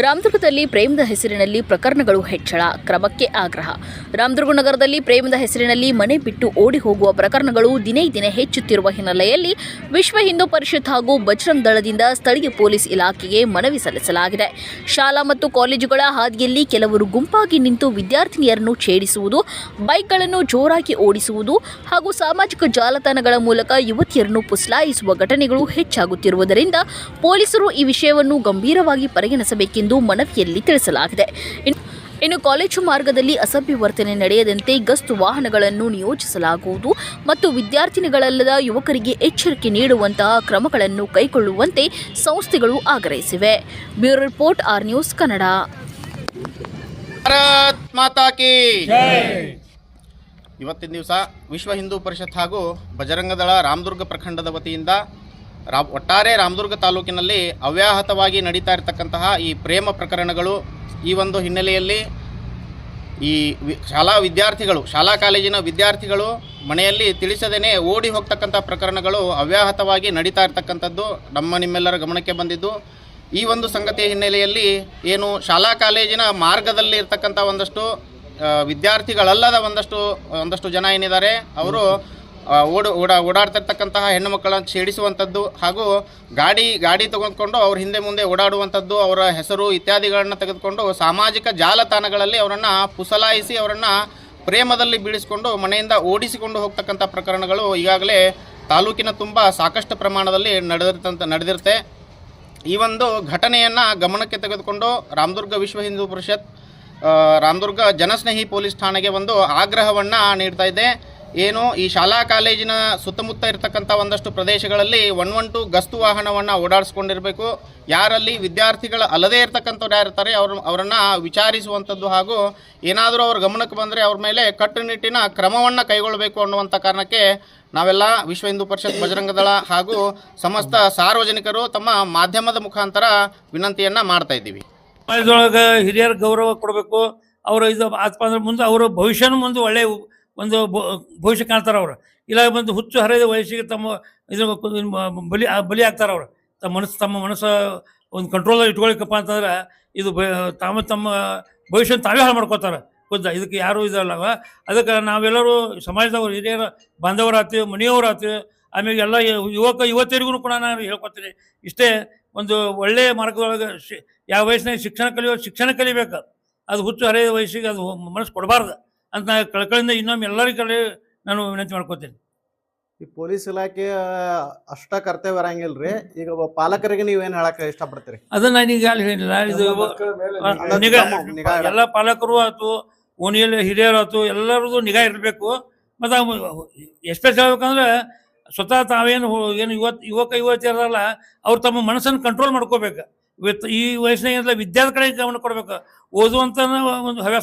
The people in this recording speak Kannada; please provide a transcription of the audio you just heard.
ರಾಮದುರ್ಗದಲ್ಲಿ ಪ್ರೇಮದ ಹೆಸರಿನಲ್ಲಿ ಪ್ರಕರಣಗಳು ಹೆಚ್ಚಳ, ಕ್ರಮಕ್ಕೆ ಆಗ್ರಹ. ರಾಮದುರ್ಗ ನಗರದಲ್ಲಿ ಪ್ರೇಮದ ಹೆಸರಿನಲ್ಲಿ ಮನೆ ಬಿಟ್ಟು ಓಡಿ ಹೋಗುವ ಪ್ರಕರಣಗಳು ದಿನೇ ದಿನೇ ಹೆಚ್ಚುತ್ತಿರುವ ಹಿನ್ನೆಲೆಯಲ್ಲಿ ವಿಶ್ವ ಹಿಂದೂ ಪರಿಷತ್ ಹಾಗೂ ಬಜರಂಗ್ ದಳದಿಂದ ಸ್ಥಳೀಯ ಪೊಲೀಸ್ ಇಲಾಖೆಗೆ ಮನವಿ ಸಲ್ಲಿಸಲಾಗಿದೆ. ಶಾಲಾ ಮತ್ತು ಕಾಲೇಜುಗಳ ಹಾದಿಯಲ್ಲಿ ಕೆಲವರು ಗುಂಪಾಗಿ ನಿಂತು ವಿದ್ಯಾರ್ಥಿನಿಯರನ್ನು ಛೇಡಿಸುವುದು, ಬೈಕ್ಗಳನ್ನು ಜೋರಾಗಿ ಓಡಿಸುವುದು ಹಾಗೂ ಸಾಮಾಜಿಕ ಜಾಲತಾಣಗಳ ಮೂಲಕ ಯುವತಿಯರನ್ನು ಪುಸ್ಲಾಯಿಸುವ ಘಟನೆಗಳು ಹೆಚ್ಚಾಗುತ್ತಿರುವುದರಿಂದ ಪೊಲೀಸರು ಈ ವಿಷಯವನ್ನು ಗಂಭೀರವಾಗಿ ಪರಿಗಣಿಸಬೇಕೆಂದು ಮನವಿಯಲ್ಲಿ ತಿಳಿಸಲಾಗಿದೆ. ಇನ್ನು- ಇನ್ನು ಕಾಲೇಜು ಮಾರ್ಗದಲ್ಲಿ ಅಸಭ್ಯ ವರ್ತನೆ ನಡೆಯದಂತೆ ಗಸ್ತು ವಾಹನಗಳನ್ನು ನಿಯೋಜಿಸಲಾಗುವುದು ಮತ್ತು ವಿದ್ಯಾರ್ಥಿನಿಗಳಲ್ಲದ ಯುವಕರಿಗೆ ಎಚ್ಚರಿಕೆ ನೀಡುವಂತಹ ಕ್ರಮಗಳನ್ನು ಕೈಗೊಳ್ಳುವಂತೆ ಸಂಸ್ಥೆಗಳು ಆಗ್ರಹಿಸಿವೆ. Bureau report R news Kannada. Bharat Mata ಕಿ ಇವತ್ತಿನ ದಿವಸ ವಿಶ್ವ ಹಿಂದೂ ಪರಿಷತ್ ಹಾಗೂ ಬಜರಂಗದಳ ರಾಮದುರ್ಗ ಪ್ರಖಂಡದ ವತಿಯಿಂದ ರಾ ಒಟ್ಟಾರೆ ರಾಮದುರ್ಗ ತಾಲೂಕಿನಲ್ಲಿ ಅವ್ಯಾಹತವಾಗಿ ನಡೀತಾ ಇರತಕ್ಕಂತಹ ಈ ಪ್ರೇಮ ಪ್ರಕರಣಗಳು ಈ ಒಂದು ಹಿನ್ನೆಲೆಯಲ್ಲಿ ಈ ಶಾಲಾ ವಿದ್ಯಾರ್ಥಿಗಳು, ಶಾಲಾ ಕಾಲೇಜಿನ ವಿದ್ಯಾರ್ಥಿಗಳು ಮನೆಯಲ್ಲಿ ತಿಳಿಸದೇನೆ ಓಡಿ ಹೋಗ್ತಕ್ಕಂಥ ಪ್ರಕರಣಗಳು ಅವ್ಯಾಹತವಾಗಿ ನಡೀತಾ ಇರ್ತಕ್ಕಂಥದ್ದು ನಮ್ಮ ನಿಮ್ಮೆಲ್ಲರ ಗಮನಕ್ಕೆ ಬಂದಿದ್ದು. ಈ ಒಂದು ಸಂಗತಿಯ ಹಿನ್ನೆಲೆಯಲ್ಲಿ ಏನು ಶಾಲಾ ಕಾಲೇಜಿನ ಮಾರ್ಗದಲ್ಲಿ ಇರ್ತಕ್ಕಂಥ ಒಂದಷ್ಟು ವಿದ್ಯಾರ್ಥಿಗಳಲ್ಲದ ಒಂದಷ್ಟು ಒಂದಷ್ಟು ಜನ ಏನಿದ್ದಾರೆ, ಅವರು ಓಡ, ಓಡಾ, ಓಡಾಡ್ತಿರ್ತಕ್ಕಂತಹ ಹೆಣ್ಣು ಮಕ್ಕಳನ್ನು ಛೇಡಿಸುವಂಥದ್ದು ಹಾಗೂ ಗಾಡಿ ಗಾಡಿ ತೆಗೆದುಕೊಂಡು ಅವ್ರ ಹಿಂದೆ ಮುಂದೆ ಓಡಾಡುವಂಥದ್ದು, ಅವರ ಹೆಸರು ಇತ್ಯಾದಿಗಳನ್ನು ತೆಗೆದುಕೊಂಡು ಸಾಮಾಜಿಕ ಜಾಲತಾಣಗಳಲ್ಲಿ ಅವರನ್ನು ಪುಸಲಾಯಿಸಿ ಅವರನ್ನು ಪ್ರೇಮದಲ್ಲಿ ಬೀಳಿಸಿಕೊಂಡು ಮನೆಯಿಂದ ಓಡಿಸಿಕೊಂಡು ಹೋಗ್ತಕ್ಕಂಥ ಪ್ರಕರಣಗಳು ಈಗಾಗಲೇ ತಾಲೂಕಿನ ತುಂಬ ಸಾಕಷ್ಟು ಪ್ರಮಾಣದಲ್ಲಿ ನಡೆದಿರ್ತಂತ, ನಡೆದಿರುತ್ತೆ. ಈ ಒಂದು ಘಟನೆಯನ್ನು ಗಮನಕ್ಕೆ ತೆಗೆದುಕೊಂಡು ರಾಮದುರ್ಗ ವಿಶ್ವ ಹಿಂದೂ ಪರಿಷತ್ ರಾಮದುರ್ಗ ಜನಸ್ನೇಹಿ ಪೊಲೀಸ್ ಠಾಣೆಗೆ ಒಂದು ಆಗ್ರಹವನ್ನು ನೀಡ್ತಾ ಇದೆ. ಏನು ಈ ಶಾಲಾ ಕಾಲೇಜಿನ ಸುತ್ತಮುತ್ತ ಇರತಕ್ಕಂಥ ಒಂದಷ್ಟು ಪ್ರದೇಶಗಳಲ್ಲಿ ಒನ್ ಒನ್ ಟು ಗಸ್ತು ವಾಹನವನ್ನು ಓಡಾಡಿಸ್ಕೊಂಡಿರಬೇಕು. ಯಾರಲ್ಲಿ ವಿದ್ಯಾರ್ಥಿಗಳು ಅಲ್ಲದೇ ಇರ್ತಕ್ಕಂಥವ್ರು ಯಾರಿರ್ತಾರೆ ಅವ್ರ ಅವರನ್ನು ವಿಚಾರಿಸುವಂಥದ್ದು ಹಾಗೂ ಏನಾದರೂ ಅವ್ರ ಗಮನಕ್ಕೆ ಬಂದರೆ ಅವ್ರ ಮೇಲೆ ಕಟ್ಟುನಿಟ್ಟಿನ ಕ್ರಮವನ್ನು ಕೈಗೊಳ್ಳಬೇಕು ಅನ್ನುವಂಥ ಕಾರಣಕ್ಕೆ ನಾವೆಲ್ಲ ವಿಶ್ವ ಹಿಂದೂ ಪರಿಷತ್ ಬಜರಂಗದಳ ಹಾಗೂ ಸಮಸ್ತ ಸಾರ್ವಜನಿಕರು ತಮ್ಮ ಮಾಧ್ಯಮದ ಮುಖಾಂತರ ವಿನಂತಿಯನ್ನು ಮಾಡ್ತಾ ಇದ್ದೀವಿ. ಹಿರಿಯರ ಗೌರವ ಕೊಡಬೇಕು. ಅವರು ಇದು ಅಂದ್ರೆ ಮುಂದೆ, ಅವರು ಭವಿಷ್ಯನೂ ಮುಂದೆ ಒಳ್ಳೆಯ ಒಂದು ಭವಿಷ್ಯ ಕಾಣ್ತಾರೆ ಅವರು. ಇಲ್ಲ ಬಂದು ಹುಚ್ಚು ಹರಿದ ವಯಸ್ಸಿಗೆ ತಮ್ಮ ಇದು ಬಲಿ ಬಲಿ ಆಗ್ತಾರೆ ಅವರು. ತಮ್ಮ ಮನಸ್ಸು ತಮ್ಮ ಮನಸ್ಸು ಒಂದು ಕಂಟ್ರೋಲ್ ಇಟ್ಕೊಳಿಕಪ್ಪ ಅಂತಂದ್ರೆ ಇದು ತಮ್ಮ ತಮ್ಮ ಭವಿಷ್ಯ ತಾವೇ ಹಾಳು ಮಾಡ್ಕೋತಾರೆ. ಖುದ್ದ ಇದಕ್ಕೆ ಯಾರೂ ಇದಲ್ಲ ಅದಕ್ಕೆ ನಾವೆಲ್ಲರೂ ಸಮಾಜದವರು, ಹಿರಿಯರ ಮನೆಯವರು ಆಗ್ತೀವಿ ಆಮೇಲೆ ಎಲ್ಲ ಯುವಕ, ಯುವತಿಯರಿಗೂ ಕೂಡ ನಾನು ಹೇಳ್ಕೊತೀನಿ. ಇಷ್ಟೇ ಒಂದು ಒಳ್ಳೆಯ ಮಾರ್ಗದೊಳಗೆ ಶಿ, ಯಾವ ವಯಸ್ಸಿನಾಗ ಶಿಕ್ಷಣ ಕಲಿಯೋ ಶಿಕ್ಷಣ ಕಲಿಬೇಕು. ಅದು ಹುಚ್ಚು ಹರಿದ ವಯಸ್ಸಿಗೆ ಅದು ಮನಸ್ಸು ಕೊಡಬಾರ್ದು. ಅಂತ ನಾ ಕಳ್ಕಳಿಂದ ಇನ್ನೊಮ್ಮೆ ಎಲ್ಲರಿಗೂ ಕಲಿ ನಾನು ವಿನಂತಿ ಮಾಡ್ಕೋತೀನಿ. ಈ ಪೊಲೀಸ್ ಇಲಾಖೆ ಅಷ್ಟ ಕರ್ತವ್ಯ ರೀ ಈಗ ಒಬ್ಬ ಪಾಲಕರಿಗೆ ನೀವೇನ್ ಹೇಳಕ್ ಇಷ್ಟಪಡ್ತೀರಿ? ಅದನ್ನ ನಾನು ಈಗ ಅಲ್ಲಿ ಹೇಳಿಲ್ಲ. ಇದು ನಿಗಾ ನಿಗಾ ಎಲ್ಲ ಪಾಲಕರು ಆಯ್ತು ಓಣಿಯಲ್ಲಿ ಹಿರಿಯರು ಆಯ್ತು ಎಲ್ಲರದು ನಿಗಾ ಇರಬೇಕು. ಮತ್ತು ಎಸ್ಪೆಷಲ್ ಹೇಳ್ಬೇಕಂದ್ರೆ ಸ್ವತಃ ತಾವೇನು ಏನು ಯುವ ಯುವಕ ಯುವತಿಯರಲ್ಲ ಅವ್ರು ತಮ್ಮ ಮನಸ್ಸನ್ನು ಕಂಟ್ರೋಲ್ ಮಾಡ್ಕೋಬೇಕು. ಇವತ್ತು ಈ ವಯಸ್ಸಿನಾಗ ವಿದ್ಯಾರ್ಥಿ ಕಡೆ ಗಮನ ಕೊಡ್ಬೇಕು. ಓದುವಂತ ಒಂದು ಹವ್ಯಾಸ